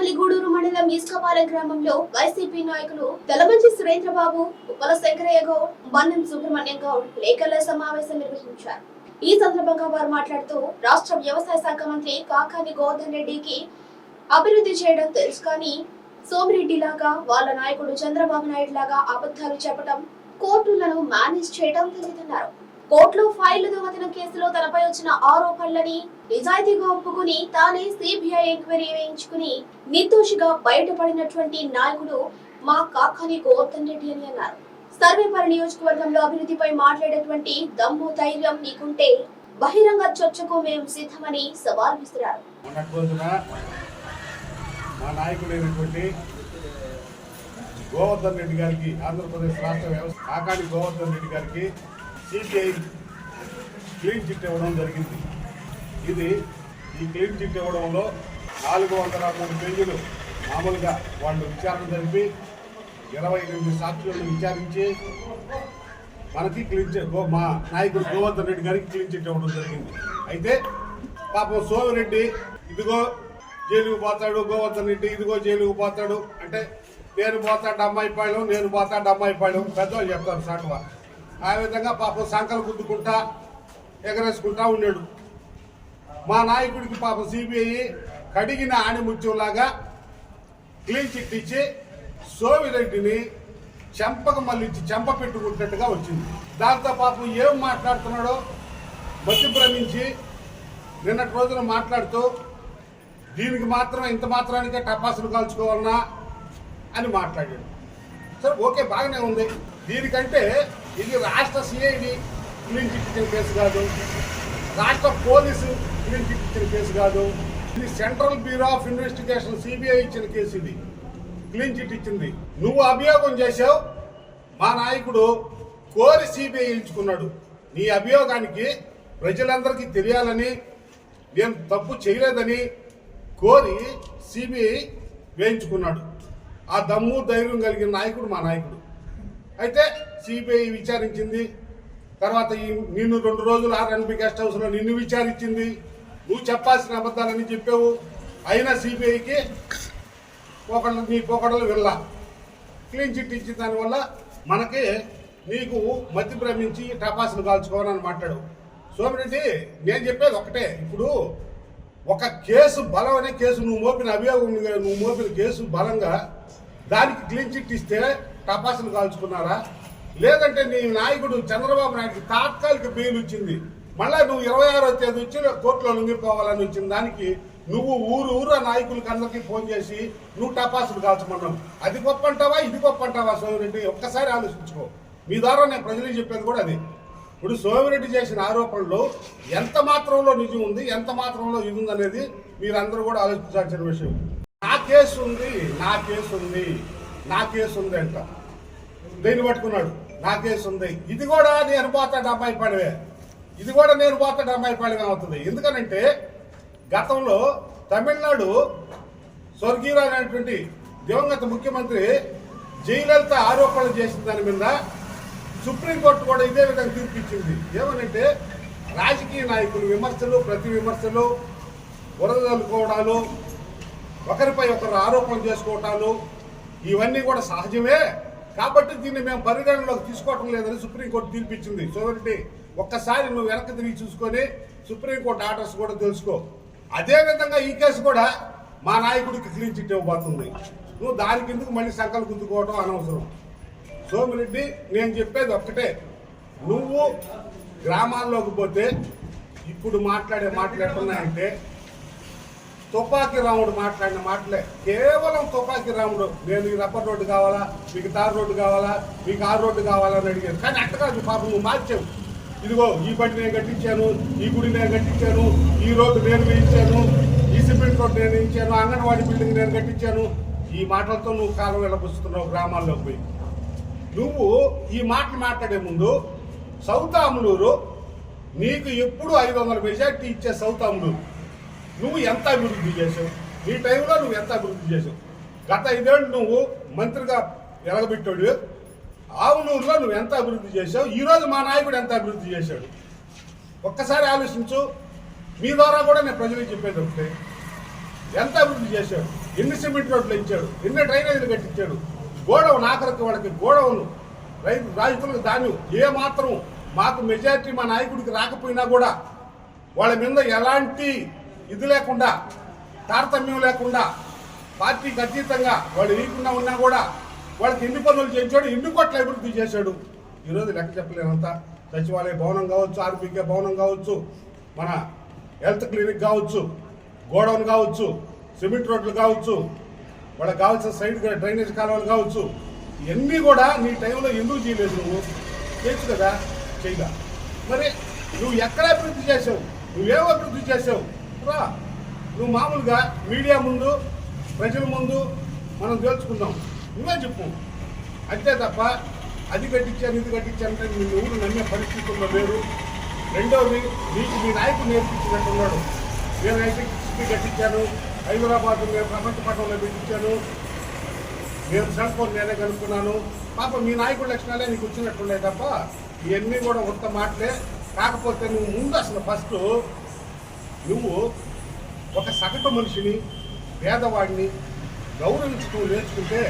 తాడేపల్లి మండలం ఈస్కపాలెం గ్రామంలో వైసీపీ నాయకులు తెలమంచి సురేంద్రబాబు ఉప్పల శంకరయ్య గౌడ్ బన్నం సుబ్రహ్మణ్యం గౌడ్ లేఖల సమావేశం నిర్వహించారు. ఈ సందర్భంగా వారు మాట్లాడుతూ రాష్ట్ర వ్యవసాయ శాఖ మంత్రి కాకాని గోవర్ధన్ రెడ్డికి అభివృద్ధి చేయడం తెలుసు కానీ సోమిరెడ్డి లాగా వాళ్ళ నాయకుడు చంద్రబాబు నాయుడు లాగా అబద్ధాలు చెప్పడం కోర్టులను మేనేజ్ చేయడం తెలియదన్నారు. కోర్టులో ఫైళ్ళు దొంగతనం కేసులో తనపై వచ్చిన ఆరోపణలని నిజాయితీగా ఒప్పుకుని తానే సిబిఐ ఎంక్వైరీ వేయించుకుని నిర్దోషిగా బయటపడినటువంటి నాయకుడు మా కాకాని గోవర్ధన్ రెడ్డి అని అన్నారు. సర్వేపల్లి నియోజకవర్గంలో అభివృద్ధిపై మాట్లాడేటువంటి దమ్ము ధైర్యం నీకుంటే బహిరంగ చర్చకు మేము సిద్ధమని సవాల్ విసిరారు. మా నాయకుడైనటువంటి గోవర్ధన్ రెడ్డి గారికి ఆంధ్రప్రదేశ్ రాష్ట్ర వ్యవస్థ కాకాని గోవర్ధన్ రెడ్డి గారికి సిపిఐ క్లీన్ చిట్ ఇవ్వడం జరిగింది. ఇది ఈ క్లీన్ చిట్ ఇవ్వడంలో నాలుగు వందల మూడు పేజీలు మామూలుగా వాళ్ళు విచారణ జరిపి ఇరవై ఎనిమిది సాక్షులను విచారించి మనకి క్లీన్ చిట్ గో- మా నాయకుడు గోవర్ధన్ రెడ్డి గారికి క్లీన్ చిట్ ఇవ్వడం జరిగింది. అయితే పాపం సోమిరెడ్డి ఇదిగో జైలుకు పోతాడు గోవర్ధన్ రెడ్డి ఇదిగో జైలుకు పోతాడు. అంటే నేను పోతాడు అమ్మాయి పాయడం నేను పోతాడు అమ్మాయి పాయడం పెద్దవాళ్ళు చెప్తారు సాటువారు ఆ విధంగా పాపం సంకలు గుద్దుకుంటా ఎగరేసుకుంటా ఉన్నాడు. మా నాయకుడికి పాపం సిబిఐ కడిగిన ఆణిముత్యంలాగా క్లీన్ చిట్ ఇచ్చి సోమిరెడ్డిని మళ్ళీ మళ్ళించి చెంప పెట్టుకుంటున్నట్టుగా వచ్చింది. దాంతో పాపం ఏం మాట్లాడుతున్నాడో మతి భ్రమించి నిన్నటి రోజున మాట్లాడుతూ దీనికి మాత్రం ఇంత మాత్రానికే టపాసులు కాల్చుకోవాలన్నా అని మాట్లాడాడు. సరే ఓకే బాగానే ఉంది. దీనికంటే ఇది రాష్ట్ర సిఐడి క్లీన్ చిట్ ఇచ్చిన కేసు కాదు. రాష్ట్ర పోలీసు క్లీన్ చిట్ ఇచ్చిన కేసు కాదు. ఇది central bureau of investigation CBI ఇచ్చిన కేసు ఇది. క్లీన్ చిట్ ఇచ్చింది. నువ్వు అభియోగం చేసావు మా నాయకుడు కోరి సిబిఐ ఎంచుకున్నాడు నీ అభియోగానికి ప్రజలందరికీ తెలియాలని నేను తప్పు చేయలేదని కోరి సిబిఐ వేయించుకున్నాడు. ఆ దమ్ము ధైర్యం కలిగిన నాయకుడు మా నాయకుడు. అయితే సిబిఐ విచారించింది. తర్వాత ఈ నిన్ను రెండు రోజులు ఆర్ఎన్బి గెస్ట్ హౌస్లో నిన్ను విచారించింది. నువ్వు చెప్పాల్సిన అబద్ధాలని చెప్పావు. అయినా సిబిఐకి పోకడలు నీ పోకడలు వెళ్ళా క్లీన్ చిట్ ఇచ్చిన దానివల్ల మనకి నీకు మతి భ్రమించి టపాసులు కాల్చుకోవాలని మాట్లాడు సోమిరెడ్డి నేను చెప్పేది ఒకటే ఇప్పుడు ఒక కేసు బలం అనే కేసు నువ్వు మోపిన అభియోగం ఉంది నువ్వు మోపిన కేసు బలంగా దానికి క్లీన్ చిట్ ఇస్తే టపాసులు కాల్చుకున్నారా? లేదంటే నీ నాయకుడు చంద్రబాబు నాయుడుకి తాత్కాలిక బెయిల్ వచ్చింది మళ్ళా నువ్వు ఇరవై ఆరో తేదీ వచ్చి కోర్టులో లొంగిపోవాలని వచ్చిన దానికి నువ్వు ఊరు ఊరు ఆ నాయకులకి అందరికీ ఫోన్ చేసి నువ్వు టపాసులు కాల్చమన్నావు. అది గొప్ప అంటావా ఇది గొప్ప అంటావా సోమిరెడ్డి? ఒక్కసారి ఆలోచించుకో. మీ ద్వారా నేను ప్రజలకు చెప్పేది కూడా అది. ఇప్పుడు సోమిరెడ్డి చేసిన ఆరోపణలు ఎంత మాత్రంలో నిజం ఉంది ఎంత మాత్రంలో ఇది ఉంది అనేది మీరందరూ కూడా ఆలోచించాల్సిన విషయం. నా కేసు ఉంది నా కేసు ఉంది నా కేసు ఉంది అంట దీన్ని పట్టుకున్నాడు? నా కేసు ఉంది ఇది కూడా నేను పోతాడు అమ్మాయి పడివే. ఇది కూడా నేను పోతాడు అమ్మాయి పడివే అవుతుంది. ఎందుకనంటే గతంలో తమిళనాడు స్వర్గీయులు అనేటువంటి దివంగత ముఖ్యమంత్రి జయలలిత ఆరోపణలు చేసిన దాని మీద సుప్రీంకోర్టు కూడా ఇదే విధంగా తీర్పిచ్చింది. ఏమనంటే రాజకీయ నాయకులు విమర్శలు ప్రతి విమర్శలు వరదలుకోవడాలు ఒకరిపై ఒకరు ఆరోపణలు చేసుకోవటాలు ఇవన్నీ కూడా సహజమే. కాబట్టి దీన్ని మేము పరిగణనలోకి తీసుకోవటం లేదని సుప్రీంకోర్టు తీర్పిచ్చింది. సోదరుడి ఒక్కసారి నువ్వు వెనక్కి తిరిగి చూసుకొని సుప్రీంకోర్టు ఆర్డర్స్ కూడా తెలుసుకో. అదేవిధంగా ఈ కేసు కూడా మా నాయకుడికి క్లీన్ చిట్ ఇవ్వబోతుంది. నువ్వు దానికి ఎందుకు మళ్ళీ సంకలు గుద్దుకోవడం అనవసరం. సోమిరెడ్డి నేను చెప్పేది ఒక్కటే. నువ్వు గ్రామాల్లోకి పోతే ఇప్పుడు మాట్లాడే మాటలు ఎట్టున్నాయంటే తుపాకీ రాముడు మాట్లాడిన మాటలే. కేవలం తుపాకీ రాముడు నేను ఈ రబ్బర్ రోడ్డు కావాలా? మీకు తారు రోడ్డు కావాలా? మీకు ఆరు రోడ్డు కావాలా? అని అడిగాను కానీ అట్ట కాదు పాపం నువ్వు మార్చావు. ఇదిగో ఈ బండి నేను కట్టించాను ఈ గుడి నేను కట్టించాను ఈ రోడ్డు నేను వేయించాను ఈ సిమెంట్ రోడ్డు నేను ఇచ్చాను అంగన్వాడీ బిల్డింగ్ నేను కట్టించాను. ఈ మాటలతో నువ్వు కాలం వెళ్ళబుస్తున్నావు గ్రామాల్లోకి పోయి. నువ్వు ఈ మాటలు మాట్లాడే ముందు సౌతాములూరు నీకు ఎప్పుడు ఐదు వందల మెజార్టీ ఇచ్చే సౌతాములూరు. నువ్వు ఎంత అభివృద్ధి చేసావు నీ టైంలో నువ్వు ఎంత అభివృద్ధి చేసావు గత ఐదేళ్ళు నువ్వు మంత్రిగా ఎలగబెట్టాడు ఆవునూరులో నువ్వు ఎంత అభివృద్ధి చేసావు ఈరోజు మా నాయకుడు ఎంత అభివృద్ధి చేశాడు? ఒక్కసారి ఆలోచించు. మీ ద్వారా కూడా నేను ప్రజలకు చెప్పేది ఒకటే. ఎంత అభివృద్ధి చేశాడు? ఎన్ని సిమెంట్ రోడ్లు ఇచ్చాడు? ఎన్ని డ్రైనేజీలు కట్టించాడు? గోడౌన్ ఆఖరికి వాళ్ళకి గోడౌన్ రైతు రైతులకు ధాన్యం ఏ మాత్రం మాకు మెజారిటీ మా నాయకుడికి రాకపోయినా కూడా వాళ్ళ మీద ఎలాంటి ఇది లేకుండా తారతమ్యం లేకుండా పార్టీకి అతీతంగా వాళ్ళు వీయకుండా ఉన్నా కూడా వాళ్ళకి ఎన్ని పనులు చేయించాడు ఎన్ని కోట్ల అభివృద్ధి చేశాడు. ఈరోజు లెక్క చెప్పలేనంత. సచివాలయ భవనం కావచ్చు ఆర్బీకే భవనం కావచ్చు మన హెల్త్ క్లినిక్ కావచ్చు గోడౌన్ కావచ్చు సిమెంట్ రోడ్లు కావచ్చు వాళ్ళకి కావాల్సిన సైడ్ డ్రైనేజ్ కాలువలు కావచ్చు ఇవన్నీ కూడా నీ టైంలో ఎందుకు చేయలేదు నువ్వు? చేయొచ్చు కదా? చేయగా. మరి నువ్వు ఎక్కడ అభివృద్ధి చేసావు నువ్వేం అభివృద్ధి చేసావు రా నువ్వు మామూలుగా మీడియా ముందు ప్రజల ముందు మనం తెలుసుకుందాం నువ్వే చెప్పు. అంతే తప్ప అది కట్టించాను ఇది కట్టించానంటే మీ ఊరు నమ్మే పరిస్థితుల్లో లేరు రెండవది నీకు మీ నాయకుడు నేర్పించినట్టున్నాడు. నేను ఐటీ సిటీ కట్టించాను హైదరాబాద్ నేను ప్రపంచ పట్టణంలో పెట్టించాను. నేను సెల్ ఫోన్ నేనే కనుక్కున్నాను. పాప మీ నాయకుడి లక్షణాలే నీకు వచ్చినట్టున్నాయి తప్ప ఇవన్నీ కూడా ఉత్త మాటలే. కాకపోతే నువ్వు ముందు అసలు ఫస్ట్ నువ్వు ఒక సగటు మనిషిని పేదవాడిని గౌరవించడం నేర్చుకుంటే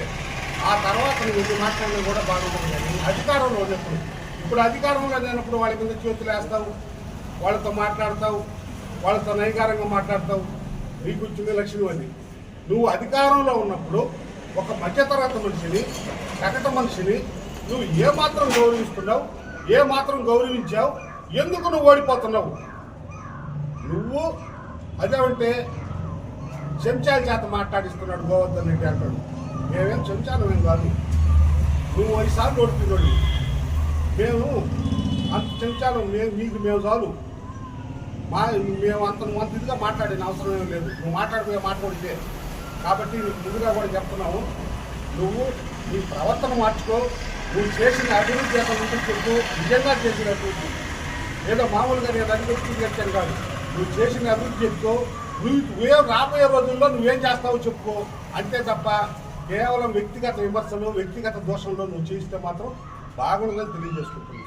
ఆ తర్వాత నువ్వు ఎన్ని మాట్లాడినా కూడా బాగుంటుంది కానీ అధికారంలో ఉన్నప్పుడు. ఇప్పుడు అధికారంలో లేనప్పుడు వాళ్ళ కింద చేతులు వేస్తావు వాళ్ళతో మాట్లాడతావు వాళ్ళతో నైకారంగా మాట్లాడతావు. నీకు వచ్చింది లక్ష్మి అని నువ్వు అధికారంలో ఉన్నప్పుడు ఒక మధ్యతరగతి మనిషిని సగట మనిషిని నువ్వు ఏ మాత్రం గౌరవిస్తున్నావు ఏ మాత్రం గౌరవించావు ఎందుకు నువ్వు ఓడిపోతున్నావు? నువ్వు అదేమంటే చెంచాల చేత మాట్లాడిస్తున్నాడు గోవర్ధన్ రెడ్డి అంటాడు. మేమేం చెంచాలు మేము కాదు. నువ్వు ఐదుసార్లు ఓడిపోయినాడు మేము అంత చెంచాలు మేము మీకు మేము చాలు. మా మేము అంత నువ్వు అంత ఇదిగా మాట్లాడిన అవసరం ఏం లేదు. నువ్వు మాట్లాడిపోయే మాట్లాడితే కాబట్టి నీకు ముందుగా కూడా చెప్తున్నావు నువ్వు నీ ప్రవర్తన మార్చుకో. నువ్వు చేసిన అభివృద్ధి అక్కడ ఉంటుంది చెప్పు. నిజంగా చేసినట్టు ఏదో మామూలుగా నేను అభివృద్ధి చెప్తాను కాదు. నువ్వు చేసిన అభివృద్ధి చెప్పుకో. నువ్వు నువ్వేం రాబోయే రోజుల్లో నువ్వేం చేస్తావో చెప్పుకో. అంతే తప్ప కేవలం వ్యక్తిగత విమర్శలు వ్యక్తిగత దోషంలో నువ్వు చేస్తే మాత్రం బాగుండదని తెలియజేసుకుంటున్నాను.